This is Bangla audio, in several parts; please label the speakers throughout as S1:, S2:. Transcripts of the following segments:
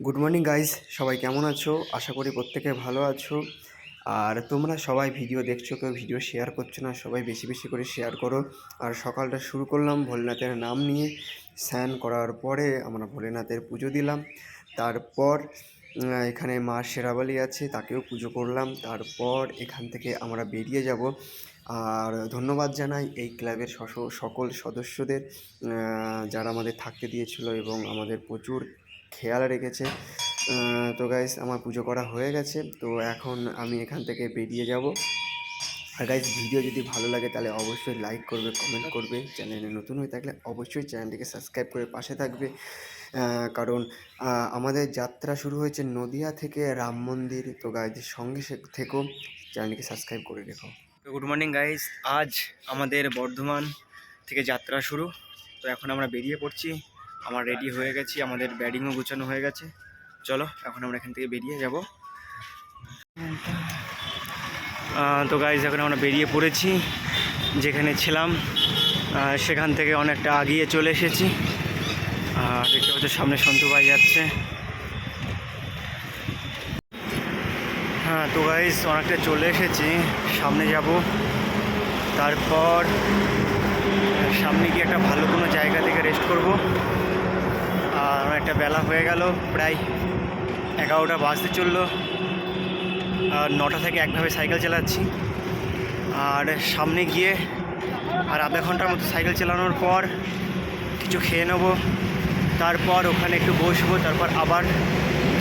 S1: গুড মর্নিং গাইস সবাই কেমন আছো? আশা করি প্রত্যেকে ভালো আছো। আর তোমরা সবাই ভিডিও দেখছ, কেউ ভিডিও শেয়ার করছ না, সবাই বেশি বেশি করে শেয়ার করো। আর সকালটা শুরু করলাম ভোলেনাথের নাম নিয়ে। স্নান করার পরে আমরা ভোলেনাথের পুজো দিলাম। তারপর এখানে মা শেরাবালি আছে, তাকেও পুজো করলাম। তারপর এখান থেকে আমরা বেরিয়ে যাব। আর ধন্যবাদ জানাই এই ক্লাবের সকল সদস্যদের যারা আমাদের থাকতে দিয়েছিল এবং আমাদের প্রচুর খেয়াল রেখেছে। তো গাইস আমার পুজো করা হয়ে গেছে। তো এখন আমি এখান থেকে বেরিয়ে যাব। আর গাইস ভিডিও যদি ভালো লাগে, তাহলে অবশ্যই লাইক করবে কমেন্ট করবে। চ্যানেলে নতুন হয়ে থাকলে অবশ্যই চ্যানেলটিকে সাবস্ক্রাইব করে পাশে থাকবে। কারণ আমাদের যাত্রা শুরু হয়েছে নদিয়া থেকে রাম মন্দির। তো গাইদের সঙ্গে থেকেও চ্যানেলটিকে সাবস্ক্রাইব করে রেখো।
S2: তো গুড মর্নিং গাইস আজ আমাদের বর্ধমান থেকে যাত্রা শুরু। তো এখন আমরা বেরিয়ে পড়ছি। আমার রেডি হয়ে গেছি, আমাদের ব্যাডিংও গুছানো হয়ে গেছে। চলো, এখন আমরা এখান থেকে বেরিয়ে যাব। তো গাইজ এখন আমরা বেরিয়ে পড়েছি, যেখানে ছিলাম। সেখান থেকে অনেকটা আগিয়ে চলে এসেছি। আর দেখতে পাচ্ছ, সামনে সন্তু ভাই যাচ্ছে। হ্যাঁ তো গাইজ অনেকটা চলে এসেছি। সামনে যাব। তারপর সামনে গিয়ে একটা ভালো কোনো জায়গা থেকে রেস্ট করব। অনেকটা বেলা হয়ে গেল, প্রায় এগারোটা বাজতে চলল। আর নটা থেকে একভাবে সাইকেল চালাচ্ছি। আর সামনে গিয়ে আর আধা ঘণ্টার মতো সাইকেল চালানোর পর কিছু খেয়ে নেব। তারপর ওখানে একটু বসবো, তারপর আবার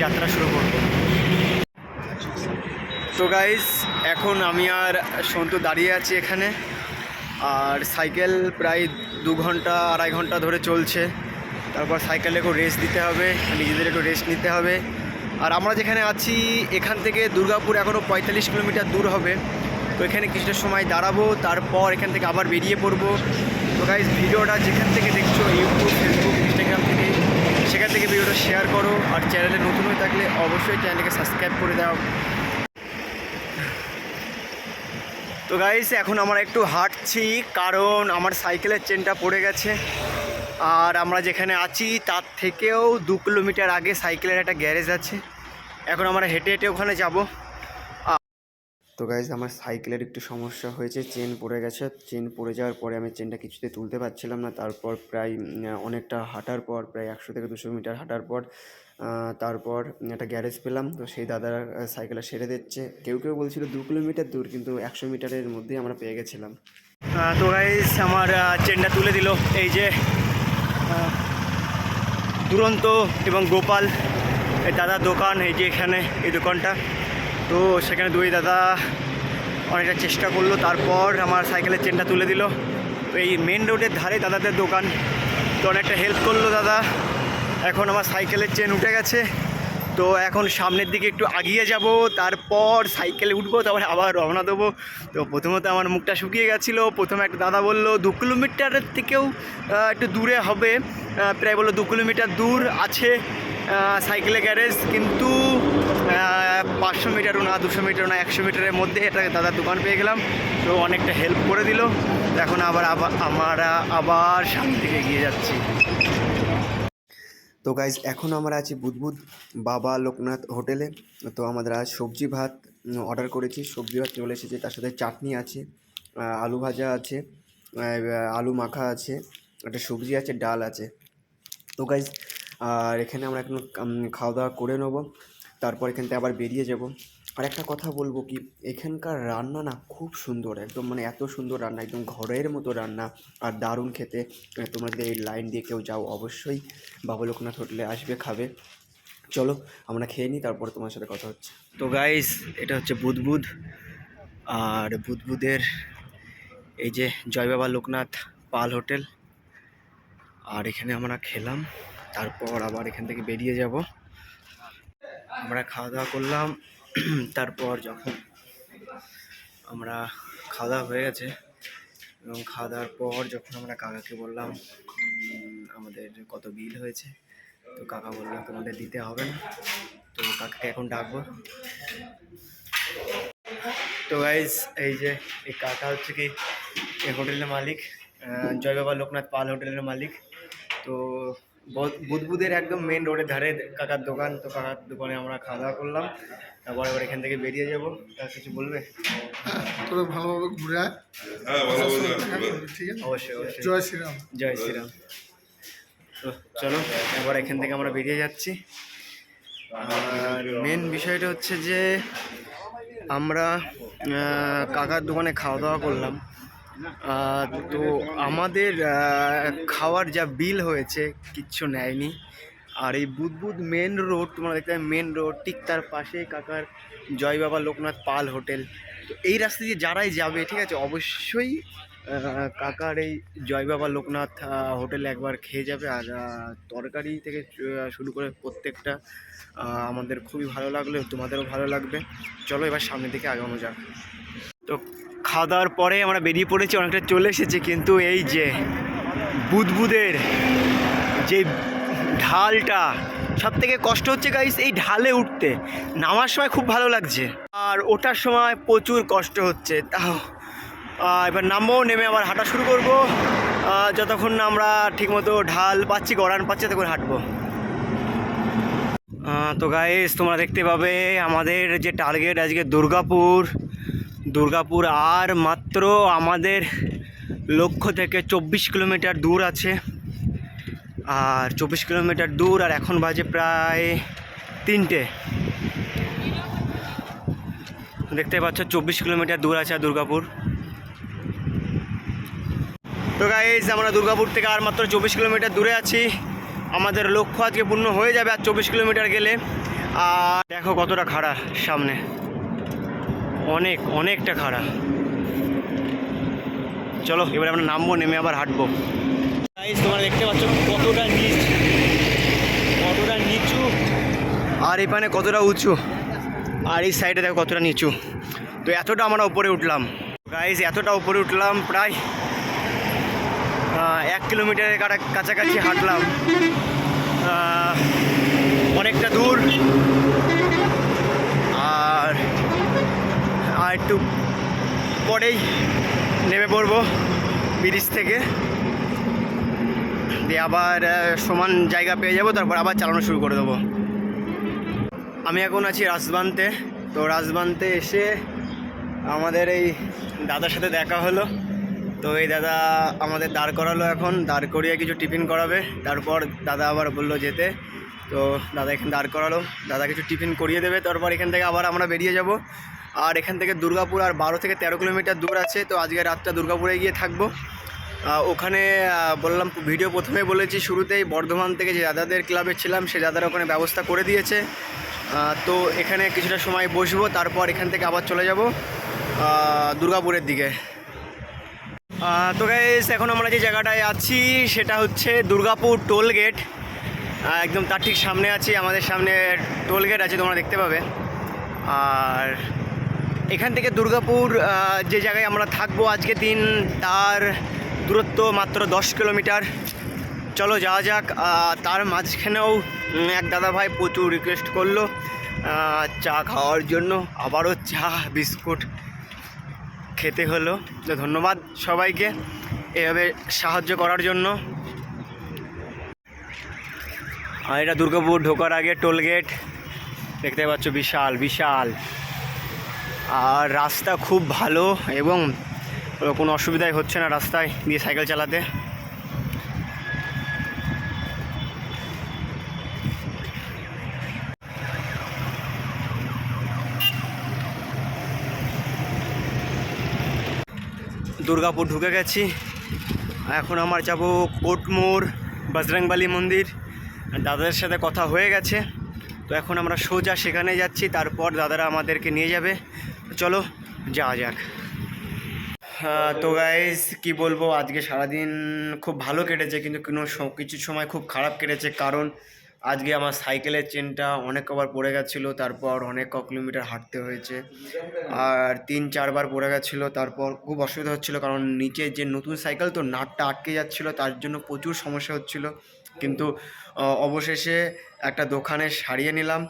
S2: যাত্রা শুরু করব। তো গাইস এখন আমি আর সন্তু দাঁড়িয়ে আছি এখানে। আর সাইকেল প্রায় দু ঘণ্টা, আড়াই ঘণ্টা ধরে চলছে। তারপর সাইকেলে একটু রেস্ট দিতে হবে, নিজেদের একটু রেস্ট নিতে হবে। আর আমরা যেখানে আছি, এখান থেকে দুর্গাপুর এখনও পঁয়তাল্লিশ কিলোমিটার দূর হবে। তো এখানে কিছুটা সময় দাঁড়াবো, তারপর এখান থেকে আবার বেরিয়ে পড়ব। তো গাইজ ভিডিওটা যেখান থেকে দেখছ ইউটিউব ফেসবুক ইনস্টাগ্রাম থেকে, সেখান থেকে ভিডিওটা শেয়ার করো। আর চ্যানেলে নতুন হয়ে থাকলে অবশ্যই চ্যানেলকে সাবস্ক্রাইব করে দাও। তো গাইস এখন আমরা একটু হাঁটছি, কারণ আমার সাইকেলের চেনটা পড়ে গেছে। আর আমরা যেখানে আছি তার থেকেও দু কিলোমিটার আগে সাইকেলের একটা গ্যারেজ আছে। এখন আমরা হেঁটে হেঁটে ওখানে যাব।
S1: তো গাইজ আমার সাইকেলের একটু সমস্যা হয়েছে চেন পড়ে গেছে। চেন পড়ে যাওয়ার পরে আমি চেনটা কিছুতে তুলতে পারছিলাম না। তারপর প্রায় অনেকটা হাঁটার পর প্রায় একশো থেকে দুশো মিটার হাঁটার পর তারপর একটা গ্যারেজ পেলাম। তো সেই দাদারা সাইকেলটা সেরে দিচ্ছে। কেউ কেউ বলছিল দু কিলোমিটার দূর কিন্তু একশো মিটারের মধ্যেই আমরা পেয়ে গেছিলাম।
S2: তো গাইজ আমার চেনটা তুলে দিল। এই যে দুরন্ত এবং গোপাল, এই দাদার দোকান, এই যে এখানে এই দোকানটা। তো সেখানে দুই দাদা অনেকটা চেষ্টা করল, তারপর আমার সাইকেলের চেনটা তুলে দিল। এই মেন রোডের ধারে দাদাদের দোকান। তো অনেকটা হেল্প করল দাদা। এখন আমার সাইকেলের চেন উঠে গেছে। তো এখন সামনের দিকে একটু আগিয়ে যাব, তারপর সাইকেলে উঠবো, তারপরে আবার রওনা দেবো। তো প্রথমত আমার মুখটা শুকিয়ে গেছিল, প্রথমে একটা দাদা বলল, দু কিলোমিটারের থেকেও একটু দূরে হবে। প্রায় বলল, দু কিলোমিটার দূর আছে সাইকেলে গ্যারেজ, কিন্তু পাঁচশো মিটারও না, দুশো মিটারও না, একশো মিটারের মধ্যে এটা দাদার দোকান পেয়ে গেলাম। তো অনেকটা হেল্প করে দিল। এখন আবার আবার আমরা আবার সামনে দিকে এগিয়ে যাচ্ছি।
S1: তো গাইজ এখন আমরা আছি বুদবুদ বাবা লোকনাথ হোটেলে। তো আমাদের আজ সবজি ভাত অর্ডার করেছি। সবজি ভাত চলে এসেছে, তার সাথে চাটনি আছে আলু ভাজা আছে আলু মাখা আছে, একটা সবজি আছে, ডাল আছে। তো গাইজ আর এখানে আমরা এখন খাওয়া দাওয়া করে নেব। তারপর এখান থেকে আবার বেরিয়ে যাব। আর একটা কথা বলব কি, এখানকার রান্না না খুব সুন্দর, একদম মানে এত সুন্দর রান্না, একদম ঘরের মতো রান্না আর দারুণ খেতে। তোমরা যদি এই লাইন দিয়ে কেউ যাও, অবশ্যই বাবা লোকনাথ হোটেলে আসবে, খাবে। চলো, আমরা খেয়ে নিই, তারপর তোমার সাথে কথা হচ্ছে।
S2: তো গাইস এটা হচ্ছে বুদবুদ। আর বুদবুদের এই যে জয় বাবা লোকনাথ পাল হোটেল। আর এখানে আমরা খেলাম, তারপর আবার এখান থেকে বেরিয়ে যাব। আমরা খাওয়া দাওয়া করলাম। তারপর যখন আমরা খাওয়া হয়ে গেছে এবং খাওয়া দাওয়ার পর যখন আমরা কাকাকে বললাম আমাদের কত বিল হয়েছে? তো কাকা বলল, তোমাদের দিতে হবে না। তো কাকাকে এখন ডাকবো। তো গাইজ এই যে, এই কাকা হচ্ছে কি এই হোটেলের মালিক জয় বাবা লোকনাথ পাল হোটেলের মালিক। তো বদ- বুদবুদের একদম মেন রোডের ধারে কাকার দোকান, তো কাকার দোকানে আমরা খাওয়া দাওয়া করলাম। তারপরে এবার এখান থেকে বেরিয়ে যাব। আর কিছু বলবে?
S3: তোরা ভালোভাবে ঘুরে আয়।
S4: হ্যাঁ
S3: ঠিক আছে?
S2: অবশ্যই অবশ্যই।
S3: জয় শ্রীরাম।
S2: জয় শ্রীরাম। তো চলো এবার এখান থেকে আমরা বেরিয়ে যাচ্ছি। আর মেন বিষয়টা হচ্ছে যে আমরা কাকার দোকানে খাওয়া দাওয়া করলাম। তো আমাদের খাওয়ার যা বিল হয়েছে কিচ্ছু নেয়নি। আর এই বুদবুদ মেন রোড, তোমরা দেখতে পাবে মেন রোড, ঠিক তার পাশে কাকার জয় বাবা লোকনাথ পাল হোটেল। তো এই রাস্তা দিয়ে যারাই যাবে, ঠিক আছে, অবশ্যই কাকার এই জয় বাবা লোকনাথ হোটেলে একবার খেয়ে যাবে। আর তরকারি থেকে শুরু করে প্রত্যেকটা আমাদের খুবই ভালো লাগল, তোমাদেরও ভালো লাগবে। চলো এবার সামনে দিকে আগানো যাক তো খাওয়া দাওয়ার পরে আমরা বেরিয়ে পড়েছি, অনেকটা চলে এসেছি, কিন্তু এই যে বুদবুদের যে ঢালটা। সব থেকে কষ্ট হচ্ছে গাইস এই ঢালে উঠতে। নামার সময় খুব ভালো লাগছে। আর ওঠার সময় প্রচুর কষ্ট হচ্ছে, তাও। এবার নামবো, নেমে আবার হাঁটা শুরু করব। যতক্ষণ না আমরা ঠিকমতো ঢাল পাচ্ছি, গড়ান পাচ্ছি তখন হাঁটবো। তো গাইস তোমরা দেখতে পাবে আমাদের যে টার্গেট আজকে দুর্গাপুর। দুর্গাপুর আর মাত্র আমাদের লক্ষ্য থেকে চব্বিশ কিলোমিটার দূর আছে। আর চব্বিশ কিলোমিটার দূর আর এখন বাজে প্রায় তিনটে। দেখতে পাচ্ছ চব্বিশ কিলোমিটার দূর আছে দুর্গাপুর। তো গাইজ আমরা দুর্গাপুর থেকে আর মাত্র চব্বিশ কিলোমিটার দূরে আছি। আমাদের লক্ষ্য আজকে পূর্ণ হয়ে যাবে আর চব্বিশ কিলোমিটার গেলে। আর দেখো কতটা খাড়া সামনে। অনেক, অনেকটা খাড়া। চলো, এবার আমরা নামবো, নেমে আবার হাঁটবো। তোমরা দেখতে পাচ্ছ কতটা নিচ, কতটা নিচু। আর এখানে কতটা উঁচু? আর এই সাইডে দেখো কতটা নিচু। তো এতটা আমরা উপরে উঠলাম। গাইজ এতটা উপরে উঠলাম, প্রায় এক কিলোমিটারের কাছাকাছি হাঁটলাম। অনেকটা দূর। আর আর একটু পরেই নেমে পড়ব ব্রিজ থেকে। দিয়ে আবার সমান জায়গা পেয়ে যাব, তারপর আবার চালানো শুরু করে দেবো। আমি এখন আছি রাজবান্তে। তো রাজবান্তে এসে আমাদের এই দাদার সাথে দেখা হলো। তো এই দাদা আমাদের দাঁড় করালো এখন, দাঁড় করিয়ে কিছু টিফিন করাবে। তারপর দাদা আবার বলল যেতে। তো দাদা এখানে দাঁড় করালো। দাদা কিছু টিফিন করিয়ে দেবে। তারপর এখান থেকে আবার আমরা বেরিয়ে যাব। আর এখান থেকে দুর্গাপুর আর বারো থেকে তেরো কিলোমিটার দূর আছে। তো আজকে রাতটা দুর্গাপুরে গিয়ে থাকব। ওখানে বললাম, ভিডিও প্রথমে বলেছি, শুরুতেই বর্ধমান থেকে যে দাদাদের ক্লাবে ছিলাম, সে দাদারা ওখানে ব্যবস্থা করে দিয়েছে। তো এখানে কিছুটা সময় বসবো, তারপর এখান থেকে আবার চলে যাব দুর্গাপুরের দিকে। তো গাইস এখন আমরা যে জায়গাটায় আছি, সেটা হচ্ছে দুর্গাপুর টোল গেট। একদম তার ঠিক সামনে আছি, আমাদের সামনে টোল গেট আছে, তোমরা দেখতে পাবে। আর এখান থেকে দুর্গাপুর যে জায়গায় আমরা থাকব আজকে দিন, তার দূরত্ব মাত্র দশ কিলোমিটার। চলো যাওয়া যাক তার মাঝখানেও এক দাদা ভাই প্রচুর রিকোয়েস্ট করল চা খাওয়ার জন্য। আবারও চা, বিস্কুট খেতে হলো। তো ধন্যবাদ সবাইকে এভাবে সাহায্য করার জন্য। আর এটা দুর্গাপুর ঢোকার আগে টোল গেট দেখতে পাচ্ছ, বিশাল বিশাল। আর রাস্তা খুব ভালো এবং কোনো অসুবিধাই হচ্ছে না রাস্তায় দিয়ে সাইকেল চালাতে। দুর্গাপুর ঢুকে গেছি। এখন আমার যাব কোটমোড়, বজরংবালি মন্দির। দাদাদের সাথে কথা হয়ে গেছে। তো এখন আমরা সোজা সেখানে যাচ্ছি, তারপর দাদারা আমাদেরকে নিয়ে যাবে। চলো, যাওয়া যাক। তো গাইজ কি বলব? আজকে সারাদিন খুব ভালো কেটেছে, কিন্তু কোনো কিছু সময় খুব খারাপ কেটেছে। কারণ আজকে আমার সাইকেলের চেনটা অনেক কবার পড়ে গেছিল, তারপর অনেক ক কিলোমিটার হাঁটতে হয়েছে। আর তিন, চারবার পড়ে গেছিল, তারপর খুব অসুবিধা হচ্ছিল। কারণ নিচে যে নতুন সাইকেল তো নাটটা আটকে যাচ্ছিল, তার জন্য প্রচুর সমস্যা হচ্ছিল। কিন্তু অবশেষে একটা দোকানে সারিয়ে নিলাম।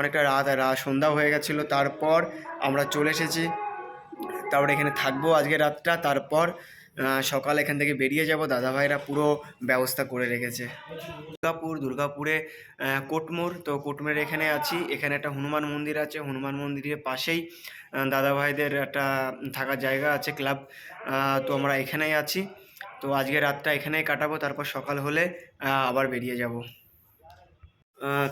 S2: অনেকটা রাত সন্ধ্যা হয়ে গেছিল। তারপর আমরা চলে এসেছি। তারপরে এখানে থাকব আজকে রাতটা তারপর সকাল এখান থেকে বেরিয়ে যাব। দাদাভাইরা পুরো ব্যবস্থা করে রেখেছে। দুর্গাপুর দুর্গাপুরে কোটমোর তো কোটমোড়ের এখানে আছি। এখানে একটা হনুমান মন্দির আছে। হনুমান মন্দিরের পাশেই আহ, দাদাভাইদের একটা থাকার জায়গা আছে ক্লাব। তো আমরা এখানেই আছি। তো আজকে রাতটা এখানেই কাটাবো। তারপর সকাল হলে আবার বেরিয়ে যাব।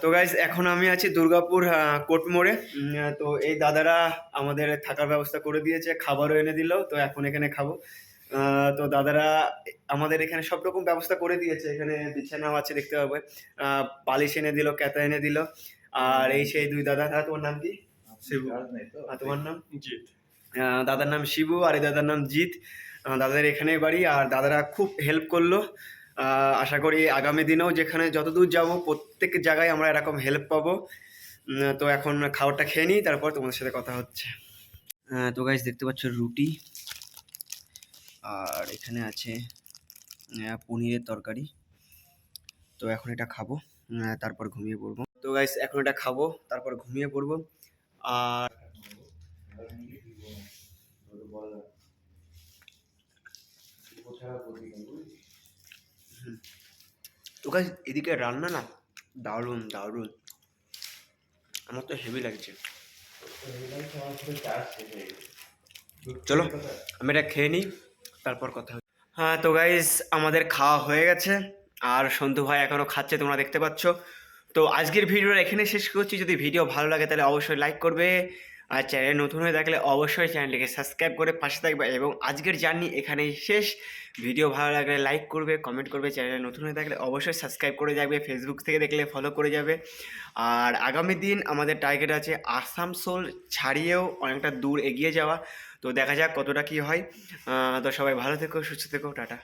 S2: তো গাইজ এখন আমি আছি দুর্গাপুর কোটমোড়ে তো এই দাদারা আমাদের থাকার ব্যবস্থা করে দিয়েছে খাবারও এনে দিল তো এখন এখানে খাব। তো দাদারা আমাদের এখানে সব রকম ব্যবস্থা করে দিয়েছে এখানে বিছানাও আছে দেখতে পাবে। বালিশ এনে দিল ক্যাতা এনে দিল। আর এই সেই দুই দাদা দাদা তোমার নাম কি? শিবু। তোমার নাম? জিৎ। দাদার নাম শিবু আর এই দাদার নাম জিৎ। আহ, দাদাদের এখানে বাড়ি আর দাদারা খুব হেল্প করল। আহ, আশা করি আগামী দিনেও যেখানে যতদূর যাব, প্রত্যেক জায়গায় আমরা এরকম হেল্প পাবো। তো এখন খাবারটা খেয়ে নিই, তারপর তোমাদের সাথে কথা হচ্ছে। তো গাইজ দেখতে পাচ্ছ রুটি। আর এখানে আছে পনিরের তরকারি। তো এখন এটা খাব তারপর ঘুমিয়ে পড়ব। তো গাইজ এখন এটা খাব, তারপর ঘুমিয়ে পড়ব। আর তো গাইজ এদিকে রান্না না, দারুণ দারুণ। আমার তো হেভি লাগছে। চলো, আমি এটা খেয়ে নিই, তারপর কথা হ্যাঁ তো গাইজ আমাদের খাওয়া হয়ে গেছে, আর সন্ধু ভাই এখনও খাচ্ছে, তোমরা দেখতে পাচ্ছ। তো আজকের ভিডিওটা এখানে শেষ করছি। যদি ভিডিও ভালো লাগে, তাহলে অবশ্যই লাইক করবে। আর চ্যানেল নতুন হয়ে থাকলে অবশ্যই চ্যানেলটিকে সাবস্ক্রাইব করে পাশে থাকবে এবং আজকের জার্নি এখানেই শেষ। ভিডিও ভালো লাগলে লাইক করবে কমেন্ট করবে চ্যানেল নতুন হয়ে থাকলে অবশ্যই সাবস্ক্রাইব করে যাবে ফেসবুক থেকে দেখলে ফলো করে যাবে। আর আগামী দিন আমাদের টার্গেট আছে আসানসোল ছাড়িয়েও অনেকটা দূর এগিয়ে যাওয়া। তো দেখা যাক কতটা কী হয়। তো সবাই ভালো থেকো, সুস্থ থেকো, টাটা।